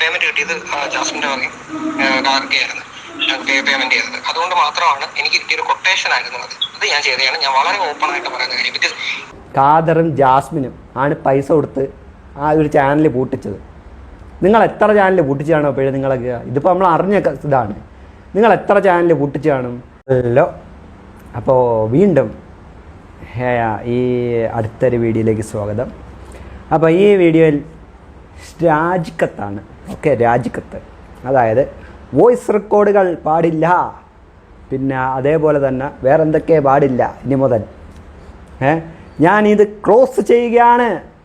Payment കിട്ടിയത് ജാസ്മിന്റെ വകയും കാർഗയായിരുന്നു payment ചെയ്തത്. അതുകൊണ്ട് മാത്രമാണ് എനിക്ക് കിട്ടിയൊരു കൊട്ടേഷൻ ആയിരുന്നു അത് അത് ഞാൻ ചെയ്തതാണ്. ഞാൻ വളരെ ഓപ്പൺ ആയിട്ട് പറയുന്ന കാര്യം. ബിക്കോസ് ഖാദറും ജാസ്മിനും ആണ് പൈസ കൊടുത്ത് ആ ഒരു ചാനൽ പൂട്ടിച്ചത്. നിങ്ങൾ എത്ര ചാനൽ പൂട്ടിച്ചാണോ അപ്പോഴും നിങ്ങളൊക്കെ ഇതിപ്പോൾ നമ്മൾ അറിഞ്ഞ ഇതാണ്. നിങ്ങൾ എത്ര ചാനൽ പൂട്ടിച്ച് കാണും ഹലോ. അപ്പോൾ വീണ്ടും ഈ അടുത്തൊരു വീഡിയോയിലേക്ക് സ്വാഗതം. അപ്പോൾ ഈ വീഡിയോയിൽ രാജിക്കത്താണ് ഓക്കെ രാജിക്കത്ത്. അതായത് വോയിസ് റെക്കോർഡുകൾ പാടില്ല. പിന്നെ അതേപോലെ തന്നെ വേറെ എന്തൊക്കെ പാടില്ല ഇനി മുതൽ. ഏ? ഞാനിത് ക്ലോസ് ചെയ്യുകയാണ്.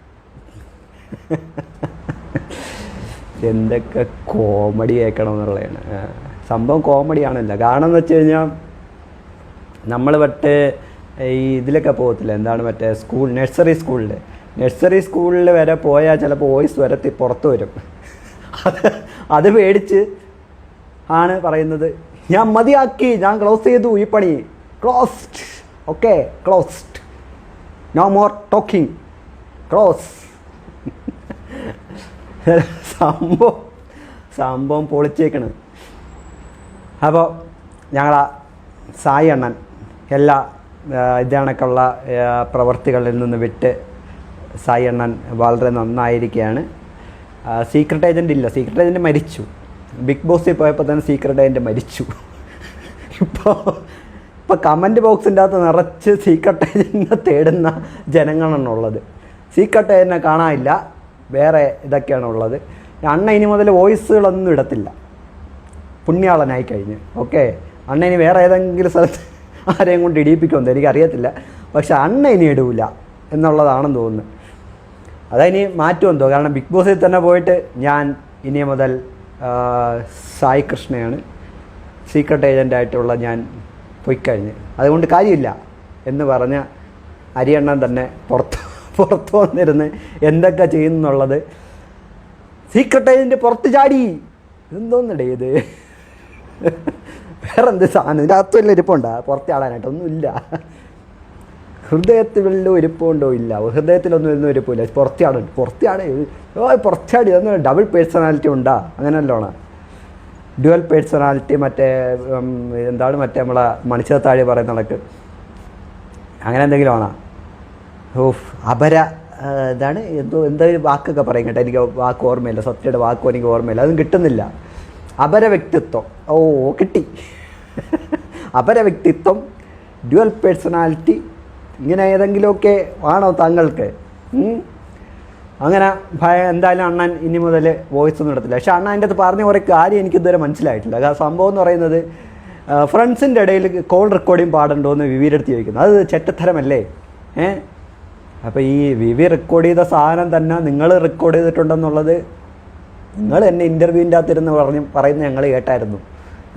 എന്തൊക്കെ കോമഡി കേൾക്കണം എന്നുള്ളതാണ് സംഭവം കോമഡിയാണല്ലോ. കാരണം എന്ന് വെച്ച് കഴിഞ്ഞാൽ നമ്മൾ മറ്റേ ഈ ഇതിലൊക്കെ പോകത്തില്ല? എന്താണ് മറ്റേ സ്കൂൾ നഴ്സറി സ്കൂളിൽ നഴ്സറി സ്കൂളിൽ വരെ പോയാൽ ചിലപ്പോൾ വോയിസ് വരെ തി- പുറത്ത് വരും. അത് അത് പേടിച്ച് ആണ് പറയുന്നത്. ഞാൻ മതിയാക്കി ഞാൻ ക്ലോസ് ചെയ്തു ഈ പണി. Closed okay closed no more talking close സംഭവം സംഭവം പൊളിച്ചേക്കണ്. അപ്പോൾ ഞങ്ങളാ സായി അണ്ണൻ എല്ലാ ഇതണക്കുള്ള പ്രവർത്തികളിൽ നിന്ന് വിട്ട് സായി അണ്ണൻ വളരെ നന്നായിരിക്കുകയാണ് സീക്രട്ട് ഏജന്റ് ഇല്ല. സീക്രട്ട് ഏജന്റ് മരിച്ചു. ബിഗ് ബോസിൽ പോയപ്പോൾ തന്നെ സീക്രട്ട് ഏജന്റ് മരിച്ചു. ഇപ്പോൾ ഇപ്പോൾ കമന്റ് ബോക്സിന്റെ അകത്ത് നിറച്ച് സീക്രട്ട് ഏജന്റിനെ തേടുന്ന ജനങ്ങളാണുള്ളത് സീക്രട്ട് ഏജന്റിനെ കാണാനില്ല. വേറെ ഇതൊക്കെയാണ് ഉള്ളത്. അണ്ണ ഇനി മുതൽ വോയിസുകളൊന്നും ഇടത്തില്ല. പുണ്യാളനായി കഴിഞ്ഞ്. ഓക്കെ അണ്ണ ഇനി വേറെ ഏതെങ്കിലും സ്ഥലത്ത് ആരെയും കൊണ്ട് ഇടിയിപ്പിക്കുമെന്ന് എനിക്കറിയത്തില്ല. പക്ഷെ അണ്ണ ഇനി ഇടൂല എന്നുള്ളതാണെന്ന് തോന്നുന്നു. അതതിനി മാറ്റുമെന്തോ? കാരണം ബിഗ് ബോസിൽ തന്നെ പോയിട്ട് ഞാൻ ഇനി മുതൽ സായ് കൃഷ്ണയാണ്. സീക്രട്ട് ഏജന്റായിട്ടുള്ള ഞാൻ പോയി പോയിക്കഴിഞ്ഞ് അതുകൊണ്ട് കാര്യമില്ല എന്ന് പറഞ്ഞ അരിയണ്ണൻ തന്നെ പുറത്ത് പുറത്ത് വന്നിരുന്ന് എന്തൊക്കെ ചെയ്യുന്നുള്ളത്. സീക്രട്ട് ഏജന്റ് പുറത്ത് ചാടി. എന്തോന്നടേ ഇത്? വേറെ എന്ത് സാധനം? ഇതിന്റെ അകത്ത് വല്ല ഇരിപ്പുണ്ടോ? പുറത്ത് ആടാനായിട്ട് ഒന്നുമില്ല. ഹൃദയത്തിൽ വല്ല ഇരിപ്പുണ്ടോ ഇല്ല. ഹൃദയത്തിലൊന്നും ഒന്നും ഒരുപ്പില്ല പുറത്തെയാണ്. പുറത്തെയാണ്. ഓ പുറത്തെയാണ്. ഇതൊന്നും ഡബിൾ പേഴ്സണാലിറ്റി ഉണ്ടാ. അങ്ങനെയല്ലോണ ഡ്യുവൽ പേഴ്സണാലിറ്റി മറ്റേ എന്താണ് മറ്റേ നമ്മളെ മണിച്ചതാഴി പറയുന്ന കണക്ക്. അങ്ങനെ എന്തെങ്കിലും ആണോ? ഓഫ് അപര ഇതാണ്. എന്തോ എന്തെങ്കിലും വാക്കൊക്കെ പറയും കേട്ടോ. എനിക്ക് വാക്ക് ഓർമ്മയില്ല. സത്യയുടെ വാക്കും എനിക്ക് ഓർമ്മയില്ല. അതും കിട്ടുന്നില്ല. അപര വ്യക്തിത്വം. ഓ കിട്ടി. അപര വ്യക്തിത്വം ഡ്യുവൽ പേഴ്സണാലിറ്റി ഇങ്ങനെ ഏതെങ്കിലുമൊക്കെ ആണോ താങ്കൾക്ക്? അങ്ങനെ ഭയ എന്തായാലും അണ്ണൻ ഇനി മുതൽ വോയിസ് ഒന്നും ഇടത്തില്ല. പക്ഷേ അണ്ണൻ അതിന്റെ അകത്ത് പറഞ്ഞ കുറേ കാര്യം എനിക്ക് ഇതുവരെ മനസ്സിലായിട്ടില്ല. കാരണം സംഭവം എന്ന് പറയുന്നത് ഫ്രണ്ട്സിന്റെ ഇടയിൽ കോൾ റെക്കോർഡിങ് പാടുണ്ടോ എന്ന് വിവിയുടെ ചോദിക്കുന്നു. അത് ചെറ്റത്തരമല്ലേ? ഏ? അപ്പോൾ ഈ വിവി റെക്കോർഡ് ചെയ്ത സാധനം തന്നെ നിങ്ങൾ റെക്കോർഡ് ചെയ്തിട്ടുണ്ടെന്നുള്ളത് നിങ്ങൾ എന്നെ ഇന്റർവ്യൂവിന്റെ അകത്തിരുന്ന് പറഞ്ഞ് പറയുന്നത് ഞങ്ങൾ കേട്ടായിരുന്നു.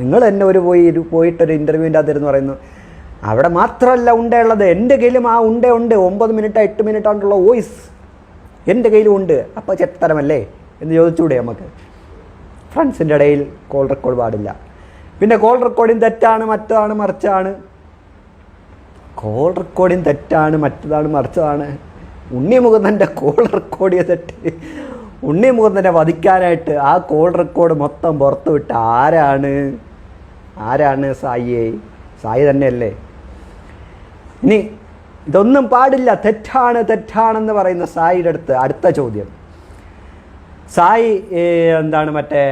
നിങ്ങൾ എന്നെ ഒരു പോയി പോയിട്ടൊരു ഇന്റർവ്യൂവിന്റെ അകത്തിരുന്ന് പറയുന്നു. അവിടെ മാത്രമല്ല ഉണ്ടയുള്ളത്. എന്റെ കയ്യിലും ആ ഉണ്ട ഉണ്ട് ഒമ്പത് മിനിറ്റ് എട്ട് മിനിറ്റ് ആണ്ടുള്ള വോയിസ് എന്റെ കയ്യിലും ഉണ്ട്. അപ്പോൾ ചെത്തരമല്ലേ എന്ന് ചോദിച്ചുകൂടെ നമുക്ക്. ഫ്രണ്ട്സിന്റെ ഇടയിൽ കോൾ റെക്കോർഡ് പാടില്ല. പിന്നെ കോൾ റെക്കോർഡിങ് തെറ്റാണ് മറ്റതാണ് മറിച്ചാണ്. കോൾ റെക്കോർഡിങ് തെറ്റാണ് മറ്റതാണ് മറിച്ചതാണ്. ഉണ്ണി മുകുന്ദന്റെ കോൾ റെക്കോർഡ് ചെയ്തിട്ട് ഉണ്ണി മുകുന്ദനെ വധിക്കാനായിട്ട് ആ കോൾ റെക്കോർഡ് മൊത്തം പുറത്തുവിട്ട് ആരാണ്? ആരാണ് സായിയെ? സായി തന്നെയല്ലേ. ഇനി ഇതൊന്നും പാടില്ല. തെറ്റാണ് തെറ്റാണെന്ന് പറയുന്ന സായിയുടെ അടുത്ത് അടുത്ത ചോദ്യം. സായി എന്താണ് മറ്റേ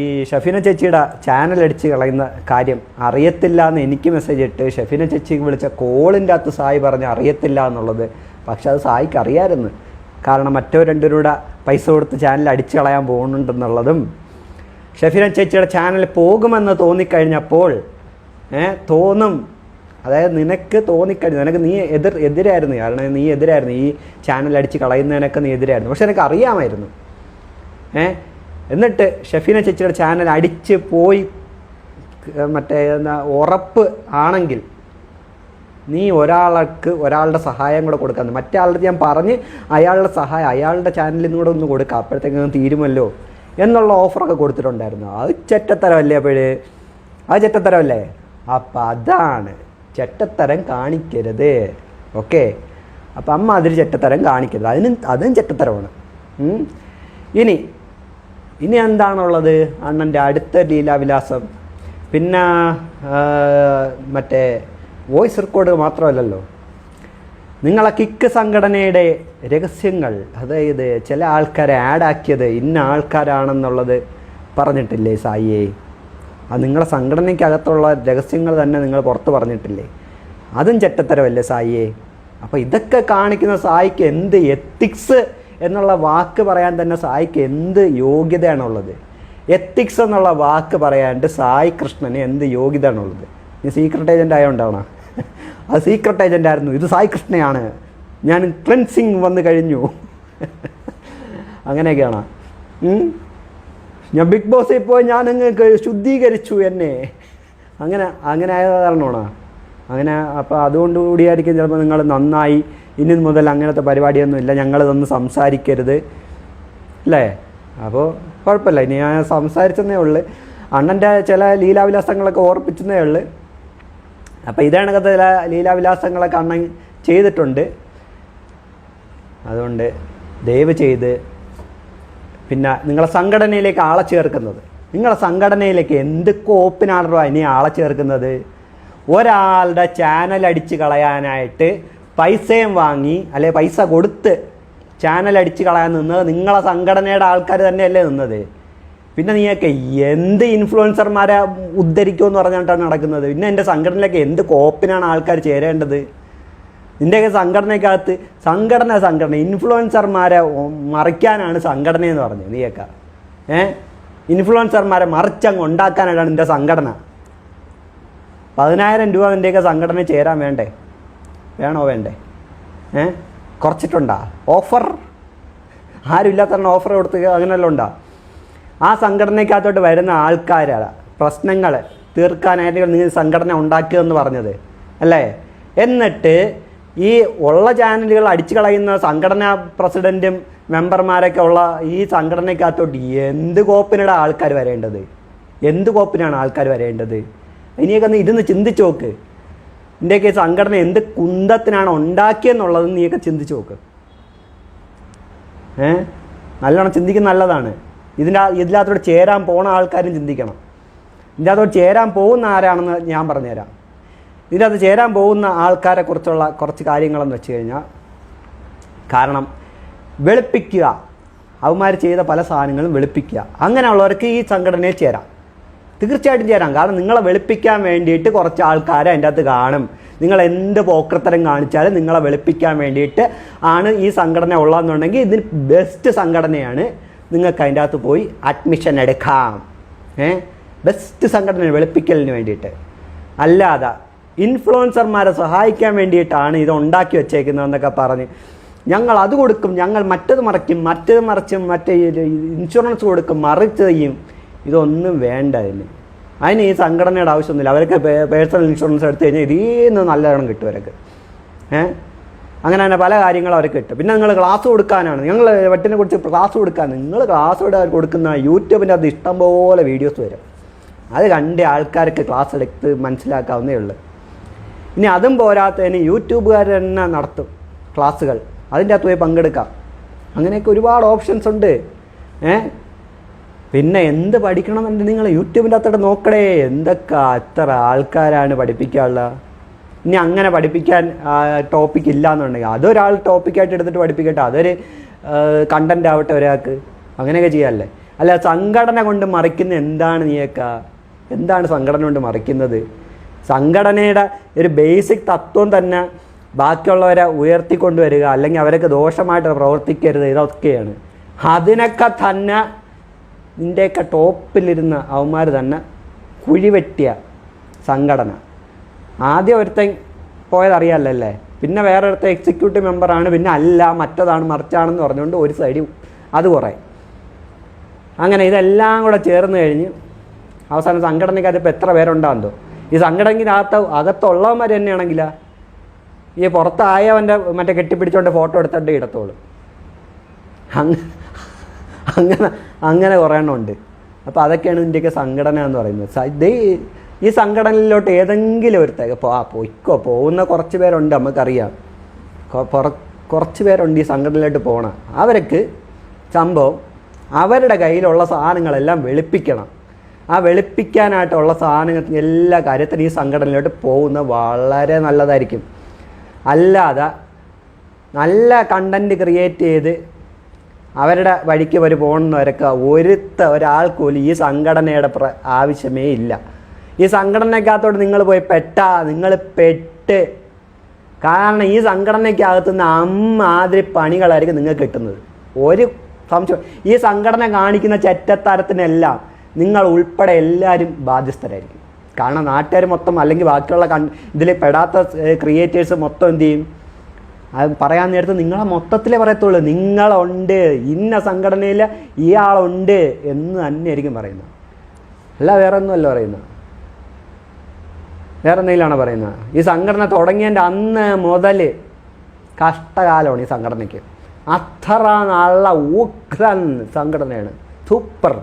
ഈ ഷഫിന ചേച്ചിയുടെ ചാനൽ അടിച്ച് കളയുന്ന കാര്യം അറിയത്തില്ല എന്ന് എനിക്ക് മെസ്സേജ് ഇട്ട് ഷഫിന ചേച്ചി വിളിച്ച കോളിന്റെ അകത്ത് സായി പറഞ്ഞ് അറിയത്തില്ല എന്നുള്ളത്. പക്ഷെ അത് സായിക്ക് അറിയാമായിരുന്നു. കാരണം മറ്റോ രണ്ടുപേരുടെ പൈസ കൊടുത്ത് ചാനൽ അടിച്ചു കളയാൻ പോകുന്നുണ്ടെന്നുള്ളതും ഷഫിന ചേച്ചിയുടെ ചാനൽ പോകുമെന്ന് തോന്നിക്കഴിഞ്ഞപ്പോൾ തോന്നും അതായത് നിനക്ക് തോന്നിക്കഴിഞ്ഞു. നിനക്ക് നീ എതിർ എതിരായിരുന്നു. കാരണം നീ എതിരായിരുന്നു. ഈ ചാനൽ അടിച്ച് കളയുന്നതിനൊക്കെ നീ എതിരായിരുന്നു. പക്ഷെ എനിക്ക് അറിയാമായിരുന്നു. ഏ? എന്നിട്ട് ഷെഫീന ചേച്ചിയുടെ ചാനൽ അടിച്ച് പോയി. മറ്റേ എന്താ ഉറപ്പ് ആണെങ്കിൽ നീ ഒരാൾക്ക് ഒരാളുടെ സഹായം കൂടെ കൊടുക്കാൻ. മറ്റേ ആളുടെ ഞാൻ പറഞ്ഞ് അയാളുടെ സഹായം അയാളുടെ ചാനലിൽ കൂടെ ഒന്ന് കൊടുക്കാം. അപ്പോഴത്തേക്കും തീരുമല്ലോ എന്നുള്ള ഓഫറൊക്കെ കൊടുത്തിട്ടുണ്ടായിരുന്നു. അത് ചെറ്റത്തരമല്ലേ അപ്പോഴേ? അത് ചെറ്റത്തരമല്ലേ? അപ്പം അതാണ്. ചെറ്റത്തരം കാണിക്കരുത്. ഓക്കെ? അപ്പം അമ്മ അതിൽ ചെറ്റത്തരം കാണിക്കരുത്. അതിന് അതും ചെറ്റത്തരമാണ്. ഇനി ഇനി എന്താണുള്ളത്? അണ്ണന്റെ അടുത്ത ലീലാവിലാസം. പിന്നെ മറ്റേ വോയിസ് റെക്കോർഡ് മാത്രമല്ലല്ലോ. നിങ്ങളെ കിക്ക് സംഘടനയുടെ രഹസ്യങ്ങൾ അതായത് ചില ആൾക്കാരെ ആഡാക്കിയത് ഇന്ന ആൾക്കാരാണെന്നുള്ളത് പറഞ്ഞിട്ടില്ലേ സായിയെ? അത് നിങ്ങളെ സംഘടനയ്ക്കകത്തുള്ള രഹസ്യങ്ങൾ തന്നെ നിങ്ങൾ പുറത്ത് പറഞ്ഞിട്ടില്ലേ? അതും ചെറ്റത്തരമല്ലേ സായിയെ? അപ്പോൾ ഇതൊക്കെ കാണിക്കുന്ന സായിക്ക് എന്ത് എത്തിക്സ് എന്നുള്ള വാക്ക് പറയാൻ തന്നെ സായിക്ക് എന്ത് യോഗ്യതയാണുള്ളത്? എത്തിക്സ് എന്നുള്ള വാക്ക് പറയാണ്ട് സായി കൃഷ്ണന് എന്ത് യോഗ്യതയാണുള്ളത്? നീ സീക്രട്ട് ഏജന്റ് ആയതുകൊണ്ടാണോ അത് സീക്രട്ട് ഏജന്റ് ആയിരുന്നു. ഇത് സായി കൃഷ്ണയാണ്. ഞാൻ ക്ലെൻസിങ് വന്നു കഴിഞ്ഞു. അങ്ങനെയൊക്കെയാണ്? ഞാൻ ബിഗ് ബോസിൽ പോയി ഞാൻ നിങ്ങൾക്ക് ശുദ്ധീകരിച്ചു എന്നെ. അങ്ങനെ അങ്ങനെ ആയത് കാരണമാണോ. അങ്ങനെ അപ്പോൾ അതുകൊണ്ട് കൂടിയായിരിക്കും ചിലപ്പോൾ നിങ്ങൾ നന്നായി ഇനി മുതൽ അങ്ങനത്തെ പരിപാടിയൊന്നും ഇല്ല. ഞങ്ങളിതൊന്നും സംസാരിക്കരുത്. അല്ലേ? അപ്പോൾ കുഴപ്പമില്ല. ഇനി ഞാൻ സംസാരിച്ചെന്നേ ഉള്ളു. അണ്ണന്റെ ചില ലീലാവിലാസങ്ങളൊക്കെ ഓർപ്പിച്ചെന്നേ ഉള്ളു. അപ്പോൾ ഇതേണക്കത്തെ ചില ലീലാവിലാസങ്ങളൊക്കെ അണ്ണൻ ചെയ്തിട്ടുണ്ട്. അതുകൊണ്ട് ദയവ് ചെയ്ത് പിന്നെ നിങ്ങളെ സംഘടനയിലേക്ക് ആളെ ചേർക്കുന്നത്. നിങ്ങളെ സംഘടനയിലേക്ക് എന്ത് കോപ്പിനാണോ ഇനി ആളെ ചേർക്കുന്നത്? ഒരാളുടെ ചാനൽ അടിച്ച് കളയാനായിട്ട് പൈസയും വാങ്ങി അല്ലെ പൈസ കൊടുത്ത് ചാനൽ അടിച്ച് കളയാൻ നിന്നത് നിങ്ങളെ സംഘടനയുടെ ആൾക്കാർ തന്നെയല്ലേ നിന്നത്? പിന്നെ നീയൊക്കെ എന്ത് ഇൻഫ്ലുവൻസർമാരെ ഉദ്ധരിക്കുമെന്ന് പറഞ്ഞിട്ടാണ് നടക്കുന്നത്? പിന്നെ എന്റെ സംഘടനയിലേക്ക് എന്ത് കോപ്പിനാണ് ആൾക്കാർ ചേരേണ്ടത്? നിന്റെയൊക്കെ സംഘടനയ്ക്കകത്ത് സംഘടന സംഘടന ഇൻഫ്ലുവൻസർമാരെ മറിക്കാനാണ് സംഘടന എന്ന് പറഞ്ഞത് നീയൊക്കെ ഏ? ഇൻഫ്ലുവൻസർമാരെ മറിച്ചങ്ങ് ഉണ്ടാക്കാനായിട്ടാണ് നിന്റെ സംഘടന. പതിനായിരം രൂപ നിന്റെയൊക്കെ സംഘടന ചേരാൻ വേണ്ടേ? വേണോ വേണ്ടേ? ഏ? കുറച്ചിട്ടുണ്ടാ? ഓഫർ? ആരും ഇല്ലാത്ത ഓഫർ കൊടുത്ത് അങ്ങനെയല്ല ഉണ്ടാ? ആ സംഘടനയ്ക്കകത്തോട്ട് വരുന്ന ആൾക്കാരാണ് പ്രശ്നങ്ങൾ തീർക്കാനായിട്ട് നിങ്ങൾ സംഘടന ഉണ്ടാക്കിയതെന്ന് പറഞ്ഞത്. അല്ലേ? എന്നിട്ട് ഈ ഉള്ള ചാനലുകൾ അടിച്ചു കളയുന്ന സംഘടനാ പ്രസിഡന്റും മെമ്പർമാരൊക്കെ ഉള്ള ഈ സംഘടനയ്ക്കകത്തോട്ട് എന്ത് കോപ്പിനാണ് ആൾക്കാർ വരേണ്ടത്? എന്ത് കോപ്പിനാണ് ആൾക്കാർ വരേണ്ടത്? ഇനിയൊക്കെ ഒന്ന് ഇരുന്ന് ചിന്തിച്ച് നോക്ക്. ഇതിന്റെയൊക്കെ സംഘടന എന്ത് കുന്തത്തിനാണ് ഉണ്ടാക്കിയെന്നുള്ളത് നീയൊക്കെ ചിന്തിച്ച് നോക്ക്. ഏ? നല്ലോണം ചിന്തിക്കുന്ന നല്ലതാണ്. ഇതിന്റെ ഇതിനകത്തോട് ചേരാൻ പോണ ആൾക്കാരും ചിന്തിക്കണം. ഇതിന്റെ അകത്തോട് ചേരാൻ പോകുന്ന ആരാണെന്ന് ഞാൻ പറഞ്ഞുതരാം. ഇതിന്റെ അകത്ത് ചേരാൻ പോകുന്ന ആൾക്കാരെ കുറിച്ചുള്ള കുറച്ച് കാര്യങ്ങളെന്ന് വെച്ച് കഴിഞ്ഞാൽ കാരണം വെളുപ്പിക്കുക അവന്മാർ ചെയ്ത പല സാധനങ്ങളും വെളുപ്പിക്കുക അങ്ങനെയുള്ളവർക്ക് ഈ സംഘടനയിൽ ചേരാം. തീർച്ചയായിട്ടും ചേരാം. കാരണം നിങ്ങളെ വെളുപ്പിക്കാൻ വേണ്ടിയിട്ട് കുറച്ച് ആൾക്കാരെ അതിന്റെ അകത്ത് കാണും. നിങ്ങൾ എന്ത് പോക്രത്തരം കാണിച്ചാലും നിങ്ങളെ വെളുപ്പിക്കാൻ വേണ്ടിയിട്ട് ആണ് ഈ സംഘടന ഉള്ളതെന്നുണ്ടെങ്കിൽ ഇതിന് ബെസ്റ്റ് സംഘടനയാണ് നിങ്ങൾക്ക് അതിന്റെ അകത്ത് പോയി അഡ്മിഷൻ എടുക്കാം. ഏ? ബെസ്റ്റ് സംഘടന വെളുപ്പിക്കലിന് വേണ്ടിയിട്ട്. അല്ലാതെ ഇൻഫ്ലുവൻസർമാരെ സഹായിക്കാൻ വേണ്ടിയിട്ടാണ് ഇത് ഉണ്ടാക്കി വെച്ചേക്കുന്നതെന്നൊക്കെ പറഞ്ഞ് ഞങ്ങൾ അത് കൊടുക്കും ഞങ്ങൾ മറ്റത് മറയ്ക്കും മറ്റത് മറിച്ചും മറ്റേ ഇൻഷുറൻസ് കൊടുക്കും മറിച്ച് ചെയ്യും. ഇതൊന്നും വേണ്ട അതിന്. അതിന് ഈ സംഘടനയുടെ ആവശ്യമൊന്നുമില്ല. അവരൊക്കെ പേഴ്സണൽ ഇൻഷുറൻസ് എടുത്തു കഴിഞ്ഞാൽ ഇതിൽ നിന്ന് നല്ലവണ്ണം കിട്ടും അവരൊക്കെ ഏഹ് അങ്ങനെ തന്നെ പല കാര്യങ്ങളും അവർക്ക് കിട്ടും. പിന്നെ നിങ്ങൾ ക്ലാസ് കൊടുക്കാനാണ്. ഞങ്ങൾ വെട്ടിനെ കുറിച്ച് ക്ലാസ് കൊടുക്കാൻ നിങ്ങൾ ക്ലാസ് ഇവിടെ കൊടുക്കുന്ന യൂട്യൂബിന്റെ അത് ഇഷ്ടംപോലെ വീഡിയോസ് വരും. അത് കണ്ട് ആൾക്കാർക്ക് ക്ലാസ് എടുത്ത് മനസ്സിലാക്കാവുന്നേ ഉള്ളൂ. ഇനി അതും പോരാത്തതിന് യൂട്യൂബുകാർ തന്നെ നടത്തും ക്ലാസ്സുകൾ. അതിന്റെ അകത്ത് പോയി പങ്കെടുക്കാം. അങ്ങനെയൊക്കെ ഒരുപാട് ഓപ്ഷൻസ് ഉണ്ട്. ഏ? പിന്നെ എന്ത് പഠിക്കണമെന്നുണ്ടെങ്കിൽ നിങ്ങൾ യൂട്യൂബിന്റെ അകത്തോട്ട് നോക്കണേ എന്തൊക്കെ എത്ര ആൾക്കാരാണ് പഠിപ്പിക്കാനുള്ള? ഇനി അങ്ങനെ പഠിപ്പിക്കാൻ ടോപ്പിക് ഇല്ല എന്നുണ്ടെങ്കിൽ അതൊരാൾ ടോപ്പിക്കായിട്ട് എടുത്തിട്ട് പഠിപ്പിക്കട്ടെ. അതൊരു കണ്ടന്റ് ആവട്ടെ ഒരാൾക്ക്. അങ്ങനെയൊക്കെ ചെയ്യാമല്ലേ അല്ല സംഘടന കൊണ്ട് മറിക്കുന്ന എന്താണ് നീയൊക്കെ? എന്താണ് സംഘടന കൊണ്ട് മറിക്കുന്നത്? സംഘടനയുടെ ഒരു ബേസിക് തത്വം തന്നെ ബാക്കിയുള്ളവരെ ഉയർത്തിക്കൊണ്ടുവരിക അല്ലെങ്കിൽ അവരൊക്കെ ദോഷമായിട്ട് പ്രവർത്തിക്കരുത് ഇതൊക്കെയാണ്. അതിനൊക്കെ തന്നെ ഇതിന്റെയൊക്കെ ടോപ്പിലിരുന്ന അവന്മാർ തന്നെ കുഴിവെട്ടിയ സംഘടന. ആദ്യം ഒരുത്തൻ പോയതറിയാമല്ലേ പിന്നെ വേറെ ഒരുത്ത എക്സിക്യൂട്ടീവ് മെമ്പറാണ് പിന്നെ അല്ല മറ്റതാണ് മറിച്ചാണെന്ന് പറഞ്ഞുകൊണ്ട് ഒരു സൈഡിൽ അത് കുറേ. അങ്ങനെ ഇതെല്ലാം കൂടെ ചേർന്ന് കഴിഞ്ഞ് അവസാനം സംഘടനയ്ക്കകത്ത് ഇപ്പോൾ എത്ര പേരുണ്ടാകുന്നോ ഈ സംഘടനയ്ക്കകത്ത് അകത്തുള്ളവന്മാർ തന്നെയാണെങ്കിലാ. ഈ പുറത്തായവന്റെ മറ്റേ കെട്ടിപ്പിടിച്ചോണ്ട് ഫോട്ടോ എടുത്തിട്ട് ഇടത്തോളൂ. അങ്ങ അങ്ങനെ അങ്ങനെ കുറേ ഉണ്ട്. അപ്പോൾ അതൊക്കെയാണ് ഇതിന്റെയൊക്കെ സംഘടന എന്ന് പറയുന്നത്. ഇത് ഈ- സംഘടനയിലോട്ട് ഏതെങ്കിലും ഒരുത്തേക്ക് പോ പോയിക്കോ പോകുന്ന കുറച്ച് പേരുണ്ട് നമുക്കറിയാം കുറച്ച് പേരുണ്ട് ഈ സംഘടനയിലോട്ട് പോകണം അവർക്ക് സംഭവം അവരുടെ കയ്യിലുള്ള സാധനങ്ങളെല്ലാം വെളുപ്പിക്കണം. ആ വെളുപ്പിക്കാനായിട്ടുള്ള സാധനങ്ങൾ എല്ലാ കാര്യത്തിനും ഈ സംഘടനയിലോട്ട് പോകുന്നത് വളരെ നല്ലതായിരിക്കും. അല്ലാതെ നല്ല കണ്ടന്റ് ക്രിയേറ്റ് ചെയ്ത് അവരുടെ വഴിക്ക് അവർ പോകുന്നവരൊക്കെ ഒരുത്ത ഒരാൾക്കൂലി ഈ സംഘടനയുടെ പ്ര ആവശ്യമേ ഇല്ല. ഈ സംഘടനയ്ക്കകത്തോട്ട് നിങ്ങൾ പോയി പെട്ടാ നിങ്ങൾ പെട്ട്. കാരണം ഈ സംഘടനയ്ക്കകത്ത് നിന്ന് അമ്മാതിരി പണികളായിരിക്കും നിങ്ങൾക്ക് കിട്ടുന്നത്. ഒരു സംശയം ഈ സംഘടന കാണിക്കുന്ന ചെറ്റത്തരത്തിനെല്ലാം നിങ്ങൾ ഉൾപ്പെടെ എല്ലാവരും ബാധ്യസ്ഥരായിരിക്കും. കാരണം നാട്ടുകാർ മൊത്തം അല്ലെങ്കിൽ ബാക്കിയുള്ള കൺ ഇതിൽ പെടാത്ത ക്രിയേറ്റേഴ്സ് മൊത്തം എന്ത് ചെയ്യും? അത് പറയാൻ നേരത്തെ നിങ്ങളെ മൊത്തത്തിലേ പറയത്തുള്ളൂ. നിങ്ങളുണ്ട് ഇന്ന സംഘടനയിൽ ഇയാളുണ്ട് എന്ന് തന്നെയായിരിക്കും പറയുന്നത്. അല്ല വേറെ ഒന്നുമല്ല പറയുന്നത്. വേറെ എന്തെങ്കിലുമാണ് പറയുന്നത്? ഈ സംഘടന തുടങ്ങിയതിന്റെ അന്ന് മുതൽ കഷ്ടകാലമാണ് ഈ സംഘടനയ്ക്ക്. അത്ര നല്ല ഉഗ്രൻ സംഘടനയാണ്. സൂപ്പർ.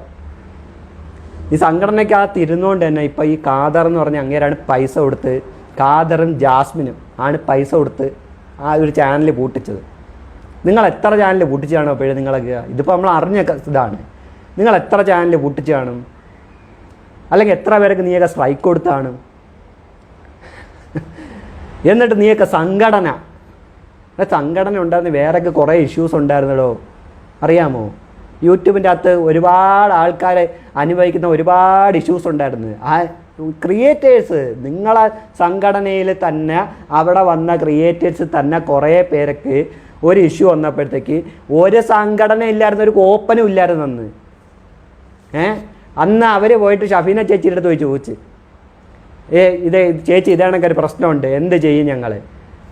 ഈ സംഘടനയ്ക്കകത്ത് ഇരുന്നുകൊണ്ട് തന്നെ ഇപ്പോൾ ഈ കാദർ എന്ന് പറഞ്ഞ അങ്ങേരാണ് പൈസ കൊടുത്ത് കാദറും ജാസ്മിനും ആണ് പൈസ കൊടുത്ത് ആ ഒരു ചാനൽ പൂട്ടിച്ചത്. നിങ്ങൾ എത്ര ചാനൽ പൂട്ടിച്ചാണോ അപ്പോഴും നിങ്ങളൊക്കെ ഇതിപ്പോൾ നമ്മൾ അറിഞ്ഞ ഇതാണ്. നിങ്ങൾ എത്ര ചാനൽ പൂട്ടിച്ച് കാണും? അല്ലെങ്കിൽ എത്ര പേർക്ക് നീയൊക്കെ സ്ട്രൈക്ക് കൊടുത്താണ് എന്നിട്ട് നീയൊക്കെ സംഘടന. സംഘടന ഉണ്ടായിരുന്ന വേറൊക്കെ കുറേ ഇഷ്യൂസ് ഉണ്ടായിരുന്നല്ലോ. അറിയാമോ? യൂട്യൂബിന്റെ അകത്ത് ഒരുപാട് ആൾക്കാരെ അനുഭവിക്കുന്ന ഒരുപാട് ഇഷ്യൂസ് ഉണ്ടായിരുന്നു. ആ ക്രിയേറ്റേഴ്സ് നിങ്ങളെ സംഘടനയിൽ തന്നെ അവിടെ വന്ന ക്രിയേറ്റേഴ്സ് തന്നെ കുറേ പേരൊക്കെ ഒരു ഇഷ്യൂ വന്നപ്പോഴത്തേക്ക് ഒരു സംഘടന ഇല്ലായിരുന്നു ഒരു ഓപ്പനും ഇല്ലായിരുന്നു അന്ന്. ഏ? അന്ന് അവർ പോയിട്ട് ഷഫീന ചേച്ചിയുടെ അടുത്ത് പോയി ചോദിച്ചു. ഏ ഇത് ചേച്ചി ഇതാണെങ്കിൽ ഒരു പ്രശ്നമുണ്ട് എന്ത് ചെയ്യും ഞങ്ങൾ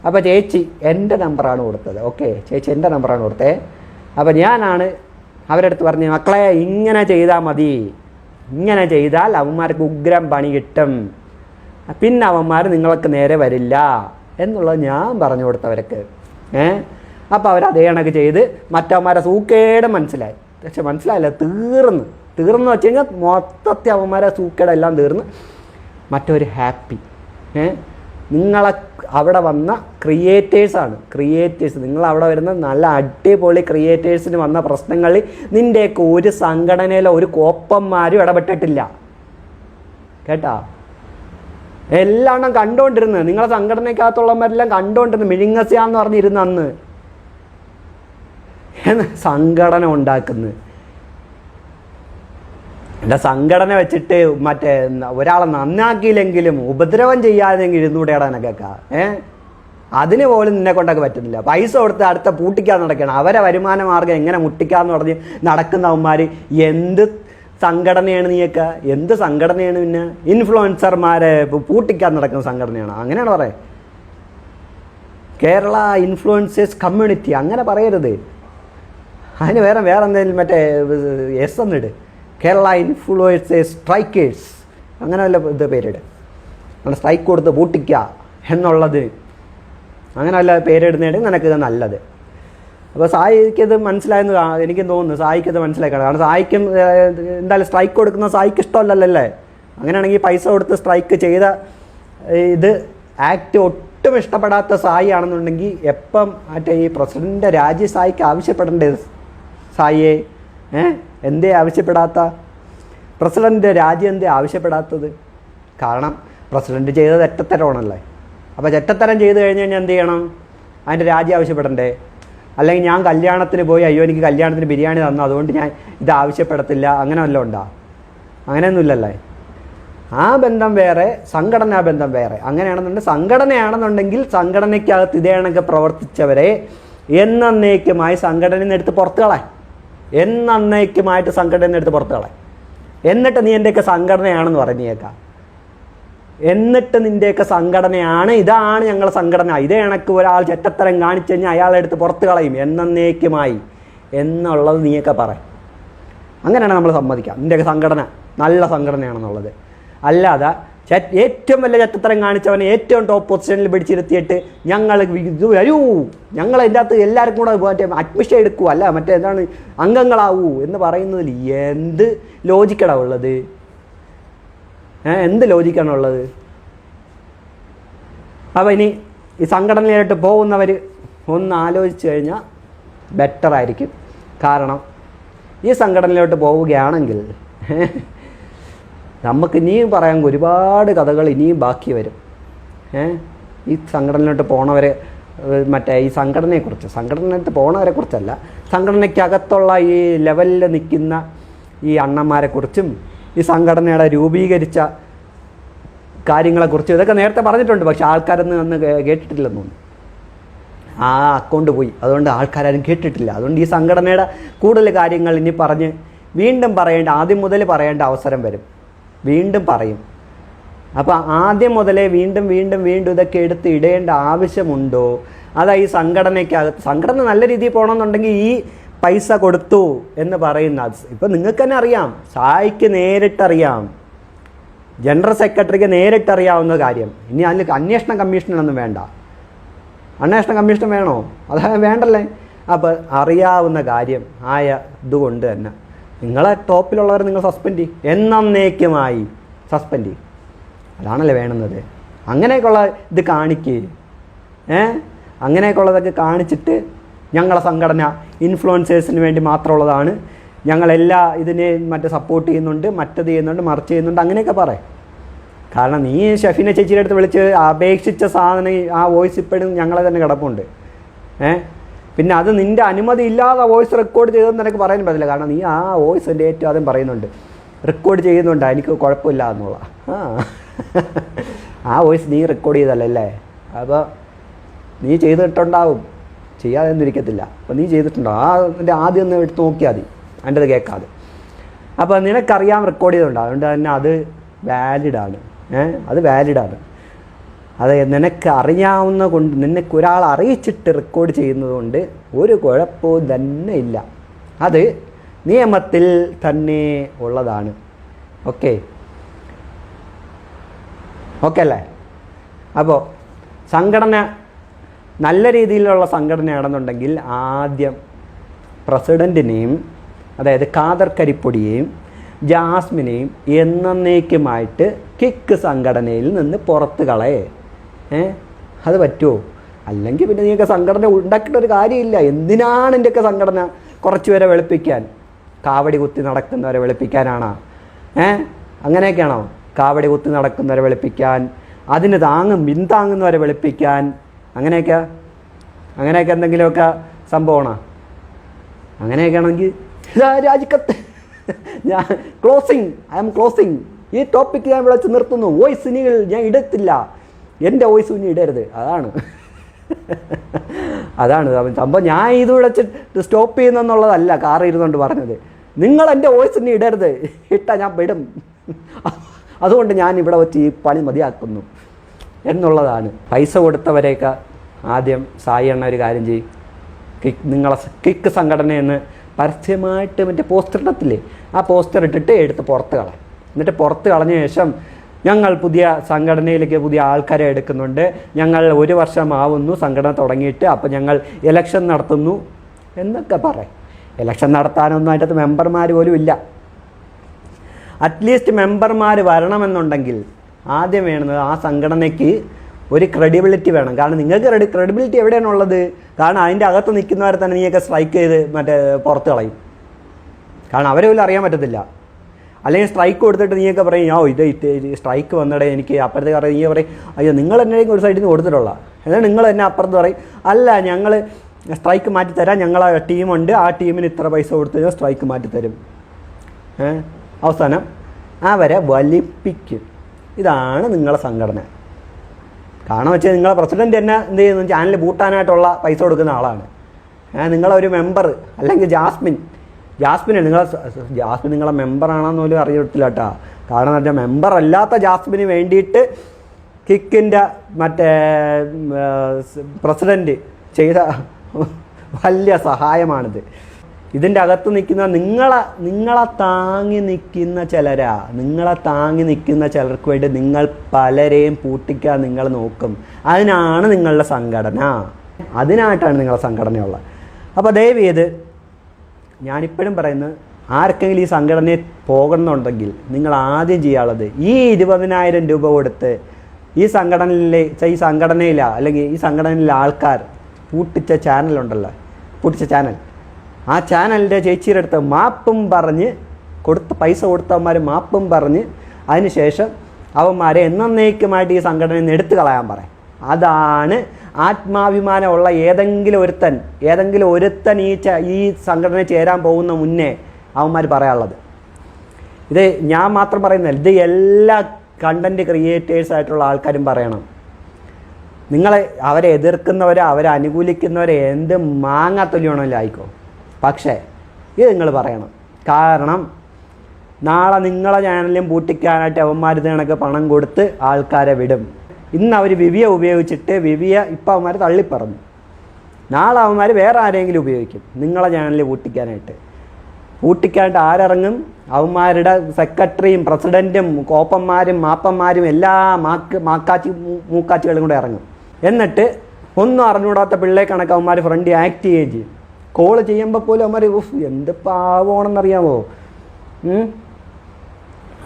അപ്പോൾ ചേച്ചി എന്റെ നമ്പറാണ് കൊടുത്തത്. ഓക്കെ ചേച്ചി എന്റെ നമ്പറാണ് കൊടുത്തത്. അപ്പോൾ ഞാനാണ് അവരുടെ അടുത്ത് പറഞ്ഞു മക്കളെ ഇങ്ങനെ ചെയ്താൽ മതി. ഇങ്ങനെ ചെയ്താൽ അവന്മാർക്ക് ഉഗ്രം പണി കിട്ടും. പിന്നെ അവന്മാർ നിങ്ങൾക്ക് നേരെ വരില്ല. എന്നുള്ളത് ഞാൻ പറഞ്ഞു കൊടുത്തവർക്ക്. ഏ? അപ്പോൾ അവർ അതേ കണക്ക് ചെയ്ത് മറ്റവന്മാരെ സൂക്കേട് മനസ്സിലായി. പക്ഷെ മനസ്സിലായില്ല തീർന്ന്. തീർന്നു വെച്ച് കഴിഞ്ഞാൽ മൊത്തത്തെ അവന്മാരെ സൂക്കേടെല്ലാം തീർന്ന് മറ്റൊരു ഹാപ്പി. ഏ? നിങ്ങളെ അവിടെ വന്ന ക്രിയേറ്റേഴ്സാണ് ക്രിയേറ്റേഴ്സ് നിങ്ങൾ അവിടെ വരുന്ന നല്ല അടിപൊളി ക്രിയേറ്റേഴ്സിന് വന്ന പ്രശ്നങ്ങളിൽ നിന്റെയൊക്കെ ഒരു സംഘടനയിലോ ഒരു കോപ്പന്മാരും ഇടപെട്ടിട്ടില്ല. കേട്ടാ? എല്ലാം കണ്ടുകൊണ്ടിരുന്നത് നിങ്ങളെ സംഘടനയ്ക്കകത്തുള്ളവരെല്ലാം കണ്ടുകൊണ്ടിരുന്നു മിഴിങ്ങസ്യാന്ന് പറഞ്ഞിരുന്ന അന്ന്. സംഘടന ഉണ്ടാക്കുന്നത് എന്റെ സംഘടന വെച്ചിട്ട് മറ്റേ ഒരാളെ നന്നാക്കിയില്ലെങ്കിലും ഉപദ്രവം ചെയ്യാതെങ്കിലും ഇരുന്നൂടെയാടാനൊക്കെ ഏ? അതിന് പോലും നിന്നെ കൊണ്ടൊക്കെ പറ്റുന്നില്ല. പൈസ കൊടുത്ത് അടുത്ത പൂട്ടിക്കാൻ നടക്കണം. അവരെ വരുമാന മാർഗം എങ്ങനെ മുട്ടിക്കാന്ന് പറഞ്ഞ് നടക്കുന്നവന്മാർ എന്ത് സംഘടനയാണ് നീയൊക്കെ? എന്ത് സംഘടനയാണ് പിന്നെ ഇൻഫ്ലുവൻസർമാരെ പൂട്ടിക്കാൻ നടക്കുന്ന സംഘടനയാണ്? അങ്ങനെയാണ് പറയേ. കേരള ഇൻഫ്ലുവൻസേഴ്സ് കമ്മ്യൂണിറ്റി അങ്ങനെ പറയരുത്. അതിന് വേറെ വേറെ എന്തെങ്കിലും മറ്റേ എസ് എന്നിട് കേരള ഇൻഫ്ലുവൻസേഴ്സ് സ്ട്രൈക്കേഴ്സ് അങ്ങനെ വല്ല ഇത് പേരിടുക നമ്മൾ സ്ട്രൈക്ക് കൊടുത്ത് പൂട്ടിക്കുക എന്നുള്ളത്. അങ്ങനെ വല്ല പേരിടുന്നതാണ് നിനക്ക് നല്ലത്. അപ്പോൾ സായിക്കത് മനസ്സിലായെന്ന് എനിക്ക് തോന്നുന്നു സായിക്കത് മനസ്സിലാക്കണം. കാരണം സായിക്കും ഏഹ്, എന്തായാലും സ്ട്രൈക്ക് കൊടുക്കുന്ന സായിക്ക് ഇഷ്ടമല്ലല്ലേ അങ്ങനെയാണെങ്കിൽ പൈസ കൊടുത്ത് സ്ട്രൈക്ക് ചെയ്ത ഏഹ്, ഇത് ആക്ട് ഒട്ടും ഇഷ്ടപ്പെടാത്ത സായി ആണെന്നുണ്ടെങ്കിൽ എപ്പം മറ്റേ ഈ പ്രസിഡന്റ് രാജി സായിക്ക് ആവശ്യപ്പെടേണ്ടത് സായിയെ? ഏ? എന്തേ ആവശ്യപ്പെടാത്ത? പ്രസിഡന്റ് രാജ്യം എന്തേ ആവശ്യപ്പെടാത്തത്? കാരണം പ്രസിഡന്റ് ചെയ്തത് എറ്റത്തരമാണല്ലേ അപ്പോൾ ചെറ്റത്തരം ചെയ്ത് കഴിഞ്ഞ് കഴിഞ്ഞാൽ എന്ത് ചെയ്യണം? അതിന്റെ രാജ്യം ആവശ്യപ്പെടണ്ടേ? അല്ലെങ്കിൽ ഞാൻ കല്യാണത്തിന് പോയി അയ്യോ എനിക്ക് കല്യാണത്തിന് ബിരിയാണി തന്നു അതുകൊണ്ട് ഞാൻ ഇത് ആവശ്യപ്പെടത്തില്ല അങ്ങനെ വല്ലതും ഉണ്ടോ? അങ്ങനെയൊന്നുമില്ലല്ലേ. ആ ബന്ധം വേറെ സംഘടനാ ബന്ധം വേറെ. അങ്ങനെയാണെന്നുണ്ടെങ്കിൽ സംഘടനയാണെന്നുണ്ടെങ്കിൽ സംഘടനയ്ക്കകത്ത് ഇതേ കണക്ക് പ്രവർത്തിച്ചവരെ എന്നേക്കുമായി സംഘടനയിൽ നിന്ന് എടുത്ത് പുറത്തു എന്നേക്കുമായിട്ട് സംഘടന എടുത്ത് പുറത്തു കളെ. എന്നിട്ട് നീ എന്റെയൊക്കെ സംഘടനയാണെന്ന് പറഞ്ഞേക്കാം എന്നിട്ട് നിന്റെയൊക്കെ സംഘടനയാണ് ഇതാണ് ഞങ്ങളുടെ സംഘടന. ഇതേ കണക്ക് ഒരാൾ ചെറ്റത്തരം കാണിച്ചു കഴിഞ്ഞാൽ അയാളെ എടുത്ത് പുറത്ത് കളയും. എന്നേക്കുമായി എന്നുള്ളത് നീയൊക്കെ പറയും അങ്ങനെയാണ് നമ്മൾ സമ്മതിക്കാം. നിന്റെയൊക്കെ സംഘടന നല്ല സംഘടനയാണെന്നുള്ളത്. അല്ലാതെ ഏറ്റവും വലിയ ചട്ടത്തരം കാണിച്ചവനെ ഏറ്റവും ടോപ്പ് പൊസിഷനിൽ പിടിച്ചിരുത്തിയിട്ട് ഞങ്ങൾ ഇത് വരൂ. ഞങ്ങൾ അതിന്റെ അകത്ത് എല്ലാവർക്കും കൂടെ മറ്റേ അഡ്മിഷൻ എടുക്കൂ. അല്ല മറ്റേ എന്താണ്? അംഗങ്ങളാവൂ എന്ന് പറയുന്നതിൽ എന്ത് ലോജിക്കടാ ഉള്ളത്? എന്ത് ലോജിക്കാണ് ഉള്ളത്? അപ്പോൾ ഇനി ഈ സംഘടനയിലോട്ട് പോകുന്നവർ ഒന്ന് ആലോചിച്ച് കഴിഞ്ഞാൽ ബെറ്റർ ആയിരിക്കും. കാരണം ഈ സംഘടനയിലോട്ട് പോവുകയാണെങ്കിൽ നമുക്ക് ഇനിയും പറയാൻ ഒരുപാട് കഥകൾ ഇനിയും ബാക്കി വരും. ഏ? ഈ സംഘടനയിലോട്ട് പോണവരെ മറ്റേ ഈ സംഘടനയെക്കുറിച്ച് സംഘടനയിലോട്ട് പോണവരെ കുറിച്ചല്ല സംഘടനയ്ക്കകത്തുള്ള ഈ ലെവലിൽ നിൽക്കുന്ന ഈ അണ്ണന്മാരെക്കുറിച്ചും ഈ സംഘടനയുടെ രൂപീകരിച്ച കാര്യങ്ങളെക്കുറിച്ചും ഇതൊക്കെ നേരത്തെ പറഞ്ഞിട്ടുണ്ട് പക്ഷെ ആൾക്കാരൊന്നും അന്ന് കേട്ടിട്ടില്ലെന്ന് തോന്നുന്നു. ആ അക്കൗണ്ട് പോയി. അതുകൊണ്ട് ആൾക്കാരും കേട്ടിട്ടില്ല. അതുകൊണ്ട് ഈ സംഘടനയുടെ കൂടുതൽ കാര്യങ്ങൾ ഇനി പറഞ്ഞ് വീണ്ടും പറയേണ്ട ആദ്യം മുതൽ പറയേണ്ട അവസരം വരും. വീണ്ടും പറയും. അപ്പോൾ ആദ്യം മുതലേ വീണ്ടും വീണ്ടും വീണ്ടും ഇതൊക്കെ എടുത്ത് ഇടേണ്ട ആവശ്യമുണ്ടോ? അതാ ഈ സംഘടനയ്ക്കകത്ത് സംഘടന നല്ല രീതിയിൽ പോകണമെന്നുണ്ടെങ്കിൽ ഈ പൈസ കൊടുത്തു എന്ന് പറയുന്ന ഇപ്പം നിങ്ങൾക്ക് തന്നെ അറിയാം. സായിക്ക് നേരിട്ടറിയാം. ജനറൽ സെക്രട്ടറിക്ക് നേരിട്ടറിയാവുന്ന കാര്യം. ഇനി അതിൽ അന്വേഷണ കമ്മീഷനൊന്നും വേണ്ട. അന്വേഷണ കമ്മീഷൻ വേണോ? അതാ വേണ്ടല്ലേ? അപ്പോൾ അറിയാവുന്ന കാര്യം ആയ ഇതുകൊണ്ട് തന്നെ. നിങ്ങളെ ടോപ്പിലുള്ളവരെ നിങ്ങൾ സസ്പെൻഡ് ചെയ്യും. എന്നേക്കുമായി സസ്പെൻഡ് ചെയ്യും. അതാണല്ലേ വേണ്ടുന്നത്. അങ്ങനെയൊക്കെയുള്ള ഇത് കാണിക്കുക ഏ? അങ്ങനെയൊക്കെയുള്ളതൊക്കെ കാണിച്ചിട്ട് ഞങ്ങളെ സംഘടന ഇൻഫ്ലുവൻസേഴ്സിന് വേണ്ടി മാത്രമുള്ളതാണ്. ഞങ്ങളെല്ലാ ഇതിനെ മറ്റേ സപ്പോർട്ട് ചെയ്യുന്നുണ്ട് മറ്റത് ചെയ്യുന്നുണ്ട് മറിച്ച് ചെയ്യുന്നുണ്ട് അങ്ങനെയൊക്കെ പറയും കാരണം നീ ഷെഫിനെ ചേച്ചിയുടെ അടുത്ത് വിളിച്ച് അപേക്ഷിച്ച സാധനം ആ വോയിസ് ഇപ്പോഴും ഞങ്ങളെ തന്നെ കിടപ്പുണ്ട്. ഏ? പിന്നെ അത് നിന്റെ അനുമതി ഇല്ലാതെ വോയിസ് റെക്കോർഡ് ചെയ്തെന്ന് എനിക്ക് പറയാൻ പറ്റില്ല. കാരണം നീ ആ വോയിസ് എന്റെ ഏറ്റവും ആദ്യം പറയുന്നുണ്ട്. റെക്കോർഡ് ചെയ്യുന്നുണ്ട്. എനിക്ക് കുഴപ്പമില്ല എന്നുള്ള. ആ. ആ വോയിസ് നീ റെക്കോർഡ് ചെയ്തല്ലേ അപ്പോൾ നീ ചെയ്തിട്ടുണ്ടാവും. ചെയ്യാതെ ഒന്നും ഇരിക്കത്തില്ല. അപ്പോൾ നീ ചെയ്തിട്ടുണ്ടാവും ആ എന്റെ ആദ്യം ഒന്ന് എടുത്ത് നോക്കിയാൽ മതി. എന്റെ അത് കേൾക്കാതെ. അപ്പോൾ നിനക്കറിയാം റെക്കോർഡ് ചെയ്തിട്ടുണ്ട്? അതുകൊണ്ട് തന്നെ അത് വാലിഡാണ് ഏഹ് അത് വാലിഡാണ് അത് നിനക്ക് അറിയാവുന്ന കൊണ്ട് നിനക്ക് ഒരാൾ അറിയിച്ചിട്ട് റെക്കോർഡ് ചെയ്യുന്നത് കൊണ്ട് ഒരു കുഴപ്പവും തന്നെ ഇല്ല. അത് നിയമത്തിൽ തന്നെ ഉള്ളതാണ്. ഓക്കെ ഓക്കെ അല്ലേ? അപ്പോൾ സംഘടന നല്ല രീതിയിലുള്ള സംഘടന സംഘടനയാണെന്നുണ്ടെങ്കിൽ ആദ്യം പ്രസിഡന്റിനെയും അതായത് കാദർ കരിപ്പൊടിയെയും ജാസ്മിനെയും എന്നേക്കുമായിട്ട് കിക്ക് സംഘടനയിൽ നിന്ന് പുറത്ത് കളയേ. ഏ? അത് പറ്റുമോ അല്ലെങ്കിൽ പിന്നെ നീയൊക്കെ സംഘടന ഉണ്ടാക്കിയിട്ട് ഒരു കാര്യമില്ല. എന്തിനാണ് എന്റെയൊക്കെ സംഘടന കുറച്ച് പേരെ വെളുപ്പിക്കാൻ? കാവടി കുത്തി നടക്കുന്നവരെ വെളുപ്പിക്കാനാണോ? ഏ? അങ്ങനെയൊക്കെയാണോ? കാവടി കുത്തി നടക്കുന്നവരെ വെളുപ്പിക്കാൻ അതിന് താങ്ങും പിന്താങ്ങുന്നവരെ വെളുപ്പിക്കാൻ. അങ്ങനെയൊക്കെ അങ്ങനെയൊക്കെ എന്തെങ്കിലുമൊക്കെ സംഭവമാണോ? അങ്ങനെയൊക്കെയാണെങ്കിൽ രാജിക്കത്ത്. ഞാൻ ക്ലോസിങ് ഐ ആം ക്ലോസിങ് ഈ ടോപ്പിക്ക് ഞാൻ വിളിച്ച് നിർത്തുന്നു. വോയിസ് ഇനികൾ ഞാൻ ഇടത്തില്ല എന്റെ വോയിസ് ഇനി ഇടരുത്. അതാണ്. അതാണ് സംഭവം. ഞാൻ ഇത് വിളിച്ചിട്ട് സ്റ്റോപ്പ് ചെയ്യുന്നെന്നുള്ളതല്ല കാർ ഇരുന്നുകൊണ്ട് പറഞ്ഞത്. നിങ്ങൾ എന്റെ വോയിസ് ഇനി ഇടരുത്. ഇട്ടാൽ ഞാൻ വിടും. അതുകൊണ്ട് ഞാൻ ഇവിടെ വെച്ച് ഈ പണി മതിയാക്കുന്നു എന്നുള്ളതാണ്. പൈസ കൊടുത്തവരെയൊക്കെ ആദ്യം സായി എണ്ണ ഒരു കാര്യം ചെയ്യും. കിക്ക് നിങ്ങളെ കിക്ക് സംഘടനയെന്ന് പരസ്യമായിട്ട് മറ്റേ പോസ്റ്റർ ഇടത്തില്ലേ? ആ പോസ്റ്റർ ഇട്ടിട്ട് എടുത്ത് പുറത്ത് കളയും എന്നിട്ട് പുറത്ത് കളഞ്ഞ ശേഷം ഞങ്ങൾ പുതിയ സംഘടനയിലേക്ക് പുതിയ ആൾക്കാരെ എടുക്കുന്നുണ്ട്. ഞങ്ങൾ ഒരു വർഷമാവുന്നു സംഘടന തുടങ്ങിയിട്ട്. അപ്പോൾ ഞങ്ങൾ ഇലക്ഷൻ നടത്തുന്നു എന്നൊക്കെ പറയും. ഇലക്ഷൻ നടത്താനൊന്നും അതിന്റെ അകത്ത് മെമ്പർമാർ പോലും ഇല്ല. അറ്റ്ലീസ്റ്റ് മെമ്പർമാർ വരണമെന്നുണ്ടെങ്കിൽ ആദ്യം വേണ്ടത് ആ സംഘടനയ്ക്ക് ഒരു ക്രെഡിബിലിറ്റി വേണം. കാരണം നിങ്ങൾക്ക് ക്രെഡി ക്രെഡിബിലിറ്റി എവിടെയാണ് ഉള്ളത് കാരണം അതിന്റെ അകത്ത് നിൽക്കുന്നവരെ തന്നെ നീയൊക്കെ സ്ട്രൈക്ക് ചെയ്ത് മറ്റേ പുറത്ത് കളയും. കാരണം അവരെ പോലും അറിയാൻ പറ്റത്തില്ല. അല്ലെങ്കിൽ സ്ട്രൈക്ക് കൊടുത്തിട്ട് നീയൊക്കെ പറയും ഓ ഇത് സ്ട്രൈക്ക് വന്നടേ എനിക്ക് അപ്പുറത്തേക്ക് പറയും നീ പറയും അയ്യോ നിങ്ങൾ എന്നെ ഒരു സൈഡിൽ നിന്ന് കൊടുത്തിട്ടുള്ള എന്നാൽ നിങ്ങൾ എന്നെ അപ്പുറത്ത് പറയും അല്ല ഞങ്ങൾ സ്ട്രൈക്ക് മാറ്റി തരാം ഞങ്ങളെ ടീമുണ്ട് ആ ടീമിന് ഇത്ര പൈസ കൊടുത്തു സ്ട്രൈക്ക് മാറ്റി തരും? അവസാനം അവരെ വലിപ്പിക്കും. ഇതാണ് നിങ്ങളെ സംഘടന. കാരണം വെച്ചാൽ നിങ്ങളെ പ്രസിഡന്റ് തന്നെ എന്ത് ചെയ്യുന്നു? ചാനൽ പൂട്ടാനായിട്ടുള്ള പൈസ കൊടുക്കുന്ന ആളാണ്. നിങ്ങളൊരു മെമ്പർ അല്ലെങ്കിൽ ജാസ്മിൻ ജാസ്മിൻ നിങ്ങളെ ജാസ്മിൻ നിങ്ങളെ മെമ്പറാണെന്ന് പോലും അറിയത്തില്ല കേട്ടോ. കാരണം എന്ന് വെച്ചാൽ മെമ്പർ അല്ലാത്ത ജാസ്മിന് വേണ്ടിയിട്ട് കിക്കിന്റെ മറ്റേ പ്രസിഡന്റ് ചെയ്ത വലിയ സഹായമാണിത്. ഇതിന്റെ അകത്ത് നിൽക്കുന്ന നിങ്ങളെ നിങ്ങളെ താങ്ങി നിൽക്കുന്ന ചിലരാ. നിങ്ങളെ താങ്ങി നിൽക്കുന്ന ചിലർക്ക് വേണ്ടി നിങ്ങൾ പലരെയും പൂട്ടിക്കാൻ നിങ്ങൾ നോക്കും. അതിനാണ് നിങ്ങളുടെ സംഘടന. അതിനായിട്ടാണ് നിങ്ങളുടെ സംഘടനയുള്ളത്. അപ്പോൾ ദയവ് ചെയ്ത് ഞാനിപ്പോഴും പറയുന്നത് ആർക്കെങ്കിലും ഈ സംഘടനയിൽ പോകണമെന്നുണ്ടെങ്കിൽ നിങ്ങൾ ആദ്യം ചെയ്യാനുള്ളത് ഈ ഇരുപതിനായിരം രൂപ കൊടുത്ത് ഈ സംഘടനയിലെ ഈ സംഘടനയില അല്ലെങ്കിൽ ഈ സംഘടനയിലെ ആൾക്കാർ പൂട്ടിച്ച ചാനലുണ്ടല്ലോ പൂട്ടിച്ച ചാനൽ ആ ചാനലിന്റെ ചേച്ചിയുടെ അടുത്ത് മാപ്പും പറഞ്ഞ് കൊടുത്ത പൈസ കൊടുത്തവന്മാർ മാപ്പും പറഞ്ഞ് അതിനുശേഷം അവന്മാരെ എന്നേക്കുമായിട്ട് ഈ സംഘടനയിൽ നിന്ന് എടുത്തു കളയാൻ പറയും. അതാണ് ആത്മാഭിമാനമുള്ള ഏതെങ്കിലും ഒരുത്തൻ ഏതെങ്കിലും ഒരുത്തൻ ഈ ഈ സംഘടന ചേരാൻ പോകുന്ന മുന്നേ അവന്മാർ പറയാനുള്ളത്. ഇത് ഞാൻ മാത്രം പറയുന്നില്ല ഇത് എല്ലാ കണ്ടന്റ് ക്രിയേറ്റേഴ്സ് ആയിട്ടുള്ള ആൾക്കാരും പറയണം. നിങ്ങളെ അവരെ എതിർക്കുന്നവരെ അവരെ അനുകൂലിക്കുന്നവരെ എന്ത് മാങ്ങാത്തൊല്ലിയാണല്ലോ ആയിക്കോ. പക്ഷേ ഇത് നിങ്ങൾ പറയണം. കാരണം നാളെ നിങ്ങളെ ചാനലിലും പൂട്ടിക്കാനായിട്ട് അവന്മാർ ഇത് പണം കൊടുത്ത് ആൾക്കാരെ വിടും. ഇന്ന് അവർ വിവിയ ഉപയോഗിച്ചിട്ട് വിവിയ ഇപ്പം അവന്മാർ തള്ളിപ്പറഞ്ഞു. നാളെ അവന്മാർ വേറെ ആരെങ്കിലും ഉപയോഗിക്കും. നിങ്ങളെ ചാനലിൽ പൂട്ടിക്കാനായിട്ട്. പൂട്ടിക്കാനായിട്ട് ആരിറങ്ങും? അവന്മാരുടെ സെക്രട്ടറിയും പ്രസിഡന്റും കോപ്പന്മാരും മാപ്പന്മാരും എല്ലാ മാക്ക് മാക്കാച്ചി മൂക്കാച്ചികളും കൂടെ ഇറങ്ങും. എന്നിട്ട് ഒന്നും അറിഞ്ഞുകൂടാത്ത പിള്ളേ കണക്ക് അവന്മാർ ഫ്രണ്ട് ആക്ട് ചെയ്യുകയും ചെയ്യും. കോൾ ചെയ്യുമ്പോൾ പോലും അവന്മാർ ഉഫ് എന്ത് പാവമാണെന്നറിയാമോ?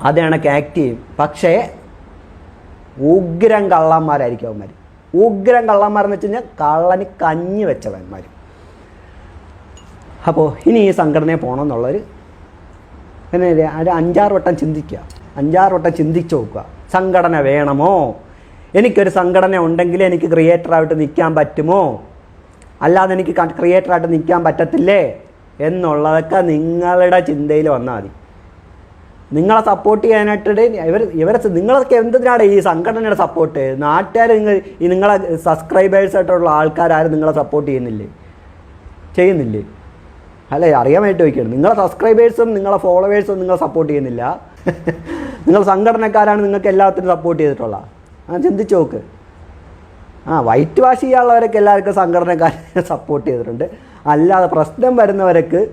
അത് കണക്ക് ആക്ട് ചെയ്യും. പക്ഷേ ഉഗ്രം കള്ളന്മാരായിരിക്കും അവന്മാർ ഉഗ്രം കള്ളന്മാരെന്ന് വെച്ച് കഴിഞ്ഞാൽ കള്ളന് കഞ്ഞി വെച്ചവന്മാർ അപ്പോൾ ഇനി ഈ സംഘടനയെ പോകണമെന്നുള്ളവർ പിന്നെ ഒരു അഞ്ചാറ് വട്ടം ചിന്തിക്കുക. അഞ്ചാറ് വട്ടം ചിന്തിച്ച് നോക്കുക. സംഘടന വേണമോ? എനിക്കൊരു സംഘടന ഉണ്ടെങ്കിൽ എനിക്ക് ക്രിയേറ്ററായിട്ട് നിൽക്കാൻ പറ്റുമോ? അല്ലാതെ എനിക്ക് ക്രിയേറ്ററായിട്ട് നിൽക്കാൻ പറ്റത്തില്ലേ? എന്നുള്ളതൊക്കെ നിങ്ങളുടെ ചിന്തയിൽ വന്നാൽ മതി. നിങ്ങളെ സപ്പോർട്ട് ചെയ്യാനായിട്ട് ഇവർ ഇവരെ നിങ്ങളൊക്കെ എന്തിനാണ് ഈ സംഘടനയുടെ സപ്പോർട്ട് നാട്ടുകാർ നിങ്ങൾ ഈ നിങ്ങളെ സബ്സ്ക്രൈബേഴ്സ് ആയിട്ടുള്ള ആൾക്കാരും നിങ്ങളെ സപ്പോർട്ട് ചെയ്യുന്നില്ലേ? ചെയ്യുന്നില്ലേ? അല്ല അറിയാമായിട്ട് ചോദിക്കണം നിങ്ങളെ സബ്സ്ക്രൈബേഴ്സും നിങ്ങളെ ഫോളോവേഴ്സും നിങ്ങളെ സപ്പോർട്ട് ചെയ്യുന്നില്ല. നിങ്ങൾ സംഘടനക്കാരാണ് നിങ്ങൾക്ക് എല്ലാത്തിനും സപ്പോർട്ട് ചെയ്തിട്ടുള്ള. ആ ചിന്തിച്ച് നോക്ക്. ആ വൈറ്റ് വാഷ് ചെയ്യാനുള്ളവരൊക്കെ എല്ലാവർക്കും സംഘടനക്കാരെ സപ്പോർട്ട് ചെയ്തിട്ടുണ്ട്. അല്ലാതെ പ്രശ്നം വരുന്നവരൊക്കെ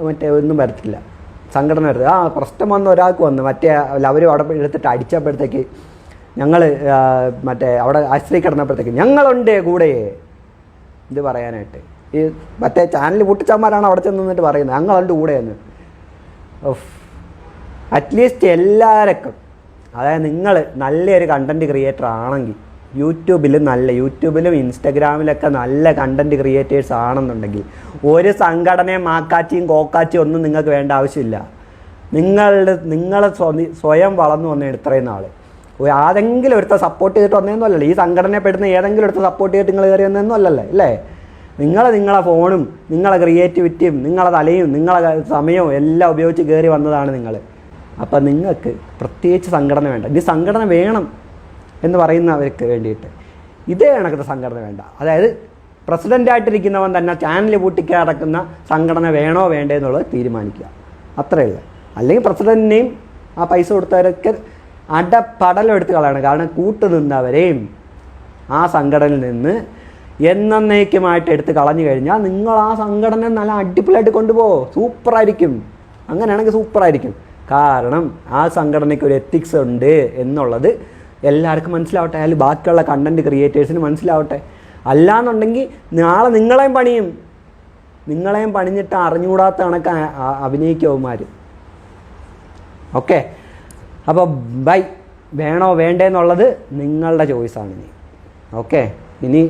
മറ്റേ ഒന്നും വരത്തില്ല. സംഘടന വരുന്നത് ആ പ്രശ്നം വന്ന ഒരാൾക്ക് വന്ന് മറ്റേ അവർ അവിടെ എടുത്തിട്ട് അടിച്ചപ്പോഴത്തേക്ക് ഞങ്ങൾ മറ്റേ അവിടെ ആശ്രയി കിടന്നപ്പോഴത്തേക്ക് ഞങ്ങളുണ്ട് കൂടെ. ഇത് പറയാനായിട്ട്. ഈ മറ്റേ ചാനൽ പൊട്ടിച്ചന്മാരാണ് അവിടെ ചെന്ന് നിന്നിട്ട് പറയുന്നത്. ഞങ്ങളുണ്ട് കൂടെയെന്ന് ഓഫ് അറ്റ്ലീസ്റ്റ് എല്ലാവർക്കും അതായത് നിങ്ങൾ നല്ലൊരു കണ്ടന്റ് ക്രിയേറ്റർ ആണെങ്കിൽ യൂട്യൂബിലും നല്ല യൂട്യൂബിലും ഇൻസ്റ്റഗ്രാമിലൊക്കെ നല്ല കണ്ടന്റ് ക്രിയേറ്റേഴ്സ് ആണെന്നുണ്ടെങ്കിൽ ഒരു സംഘടനയും മാക്കാച്ചിയും കോക്കാച്ചിയും ഒന്നും നിങ്ങൾക്ക് വേണ്ട ആവശ്യമില്ല. നിങ്ങളുടെ നിങ്ങൾ സ്വയം വളർന്നു വന്നേ ഇത്രയും നാൾ ആരെങ്കിലും ഒരുത്ത സപ്പോർട്ട് ചെയ്തിട്ട് വന്നതെന്നും അല്ലല്ലോ. ഈ സംഘടനയെ പെടുന്ന ഏതെങ്കിലും ഒരുത്ത സപ്പോർട്ട് ചെയ്തിട്ട് നിങ്ങൾ കയറി വന്നതെന്നും അല്ലല്ലേ അല്ലേ? നിങ്ങൾ നിങ്ങളെ ഫോണും നിങ്ങളെ ക്രിയേറ്റിവിറ്റിയും നിങ്ങളെ തലയും നിങ്ങളെ സമയവും എല്ലാം ഉപയോഗിച്ച് കയറി വന്നതാണ് നിങ്ങൾ അപ്പം നിങ്ങൾക്ക് പ്രത്യേകിച്ച് സംഘടന വേണ്ട. ഇത് സംഘടന വേണം എന്ന് പറയുന്നവർക്ക് വേണ്ടിയിട്ട്. ഇതേ കണക്കത്തെ സംഘടന വേണ്ട. അതായത് പ്രസിഡന്റായിട്ടിരിക്കുന്നവൻ തന്നെ ചാനൽ പൂട്ടിക്കാൻ നടക്കുന്ന സംഘടന വേണോ വേണ്ടേ എന്നുള്ളത് തീരുമാനിക്കുക. അത്രയേ ഉള്ളൂ. അല്ലെങ്കിൽ പ്രസിഡന്റിനെയും ആ പൈസ കൊടുത്തവരൊക്കെ അടപടലം എടുത്ത് കളയണം. കാരണം കൂട്ടു നിന്നവരെയും ആ സംഘടനയിൽ നിന്ന് എന്നേക്കുമായിട്ട് എടുത്ത് കളഞ്ഞു കഴിഞ്ഞാൽ നിങ്ങൾ ആ സംഘടന നല്ല അടിപൊളിയായിട്ട് കൊണ്ടുപോകും സൂപ്പറായിരിക്കും. അങ്ങനെയാണെങ്കിൽ സൂപ്പറായിരിക്കും. കാരണം ആ സംഘടനയ്ക്ക് ഒരു എത്തിക്സ് ഉണ്ട് എന്നുള്ളത് എല്ലാവർക്കും മനസ്സിലാവട്ടെ. അതിൽ ബാക്കിയുള്ള കണ്ടന്റ് ക്രിയേറ്റേഴ്സിന് മനസ്സിലാവട്ടെ. അല്ലാന്നുണ്ടെങ്കിൽ നാളെ നിങ്ങളെയും പണിയും. നിങ്ങളെയും പണിഞ്ഞിട്ട് അറിഞ്ഞുകൂടാത്ത കണക്ക് അഭിനയിക്കവന്മാർ ഓക്കെ? അപ്പോൾ ബൈ. വേണോ വേണ്ടേന്നുള്ളത് നിങ്ങളുടെ ചോയ്സാണ് ഇനി. ഓക്കെ? ഇനി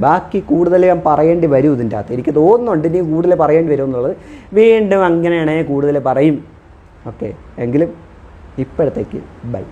ബാക്കി കൂടുതൽ ഞാൻ പറയേണ്ടി വരും ഇതിന്റെ അകത്ത്. എനിക്ക് തോന്നുന്നുണ്ട് ഇനി കൂടുതൽ പറയേണ്ടി വരും എന്നുള്ളത് വീണ്ടും അങ്ങനെയാണെങ്കിൽ കൂടുതൽ പറയും. ഓക്കെ? എങ്കിലും ഇപ്പോഴത്തേക്ക് ബൈ.